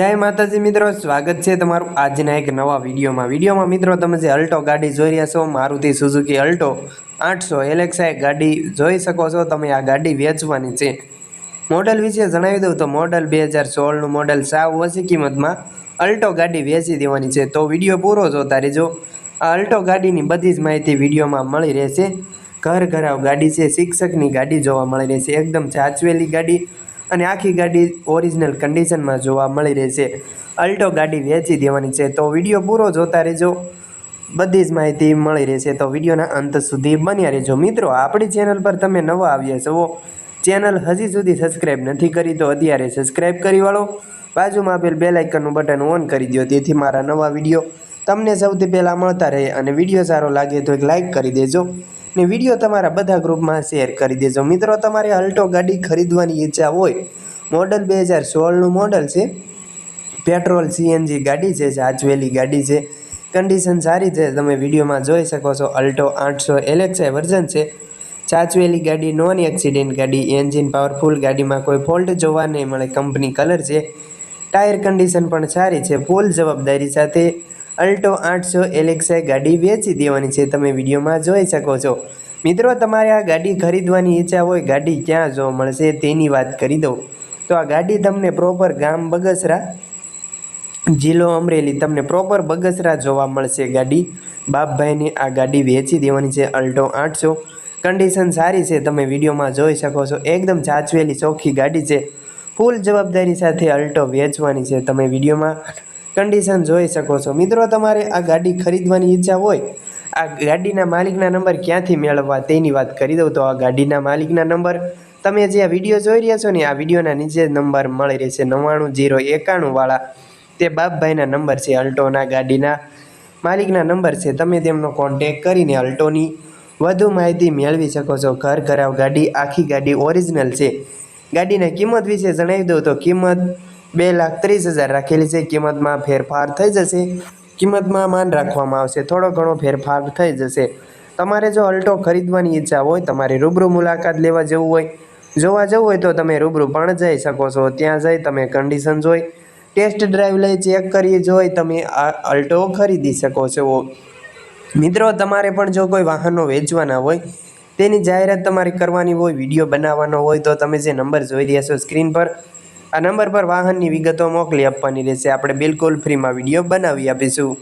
જય માતાજી મિત્રો, સ્વાગત છે તમારું આજના એક નવા વિડીયોમાં. વિડીયોમાં મિત્રો, તમે જે અલ્ટો ગાડી જોઈ રહ્યા છો, મારુતિ સુઝુકી અલ્ટો આઠસો એલેક્સાઈ ગાડી જોઈ શકો છો. તમે આ ગાડી વેચવાની છે. મોડલ વિશે જણાવી દઉં તો મોડલ બે હજાર સોળનું મોડલ સાવ ઓછી કિંમતમાં અલ્ટો ગાડી વેચી દેવાની છે. તો વીડિયો પૂરો જોતા રહેજો. આ અલ્ટો ગાડીની બધી જ માહિતી વિડીયોમાં મળી રહેશે. ઘર ઘરાવ ગાડી છે, શિક્ષકની ગાડી જોવા મળી રહેશે. એકદમ સાચવેલી ગાડી. અને આખી ગાડી ઓરિજિનલ કન્ડિશનમાં જોવા મળી રહેશે અલ્ટો ગાડી વેચી દેવાની છે. તો વીડિયો પૂરો જોતા રહેજો. બધી જ માહિતી મળી રહેશે તો વિડીયોના અંત સુધી બન્યા રહેજો. મિત્રો, આપણી ચેનલ પર તમે નવા આવ્યા છો ચેનલ હજી સુધી સબસ્ક્રાઈબ નથી કરી, તો અત્યારે સબસ્ક્રાઈબ કરી વાળો. બાજુમાં આપેલ બે લાઇકનનું બટન ઓન કરી દો તેથી મારા નવા વીડિયો તમને સૌથી પહેલાં મળતા રહે અને વીડિયો સારો લાગે તો એક લાઇક કરી દેજો. ને વીડિયો તમારા બધા ગ્રુપમાં શેર કરી દેજો. મિત્રો, તમારે અલ્ટો ગાડી ખરીદવાની ઈચ્છા હોય, મોડલ બે હજાર સોળનું મોડલ છે. પેટ્રોલ સીએનજી ગાડી છે, સાચવેલી ગાડી છે. કન્ડિશન સારી છે, તમે વિડીયોમાં જોઈ શકો છો. અલ્ટો આઠસો એલેક્સાઈ વર્ઝન છે. સાચવેલી ગાડી, નોન એક્સિડેન્ટ ગાડી, એન્જિન પાવરફુલ ગાડીમાં કોઈ ફોલ્ટ જોવા નહીં મળે, કંપની કલર છે. ટાયર કન્ડિશન પણ સારી છે, ફૂલ જવાબદારી સાથે અલ્ટો આઠસો એલેક્સાઈ ગાડી વેચી દેવાની છે. તમે વિડીયોમાં જોઈ શકો છો. મિત્રો, તમારે આ ગાડી ખરીદવાની ઈચ્છા હોય, ગાડી ક્યાં જોવા મળશે તેની વાત કરી દઉં. તો આ ગાડી તમને પ્રોપર ગામ બગસરા જિલ્લો અમરેલી તમને પ્રોપર બગસરા જોવા મળશે ગાડી. બાપભાઈની આ ગાડી વેચી દેવાની છે અલ્ટો આઠસો. કન્ડિશન સારી છે, તમે વિડીયોમાં જોઈ શકો છો. એકદમ સાચવેલી, ચોખ્ખી ગાડી છે. ફૂલ જવાબદારી સાથે અલ્ટો વેચવાની છે. તમે વિડીયોમાં કન્ડિશન જોઈ શકો છો. મિત્રો, તમારે આ ગાડી ખરીદવાની ઈચ્છા હોય, આ ગાડીના માલિકના નંબર ક્યાંથી મેળવવા તેની વાત કરી દઉં. તો આ ગાડીના માલિકના નંબર તમે જે આ વીડિયો જોઈ રહ્યા છો ને, આ વિડીયોના નીચે નંબર મળી રહેશે. નવ્વાણું જીરો એકાણુંવાળા તે બાપભાઈના નંબર છે અલ્ટોના ગાડીના માલિકના નંબર છે. તમે તેમનો કોન્ટેક કરીને અલ્ટોની વધુ માહિતી મેળવી શકો છો. ઘર ઘરાવ ગાડી, આખી ગાડી ઓરિજિનલ છે. ગાડીના કિંમત વિશે જણાવી દઉં તો કિંમત બે લાખ ત્રીસ હજાર રાખેલી છે. કિંમતમાં ફેરફાર થઈ જશે. કિંમતમાં માન રાખવામાં આવશે. થોડો ઘણો ફેરફાર થઈ જશે. તમારે જો અલ્ટો ખરીદવાની ઈચ્છા હોય, તમારે રૂબરૂ મુલાકાત લેવા જવું હોય, જોવા જવું હોય તો તમે રૂબરૂ પણ જઈ શકો છો. ત્યાં જઈ તમે કન્ડિશન જોઈ ટેસ્ટ ડ્રાઈવ લઈ ચેક કરી જોઈ તમે આ અલ્ટો ખરીદી શકો છો. મિત્રો, તમારે પણ જો કોઈ વાહનો વેચવાના હોય, તેની જાહેરાત તમારે કરવાની હોય, વીડિયો બનાવવાનો હોય, તો તમે જે નંબર જોઈ રહ્યા છો સ્ક્રીન પર આ નંબર પર વાહનની વિગતો મોકલી આપવાની રહેશે. આપણે બિલકુલ ફ્રીમાં વીડિયો બનાવી આપીશું.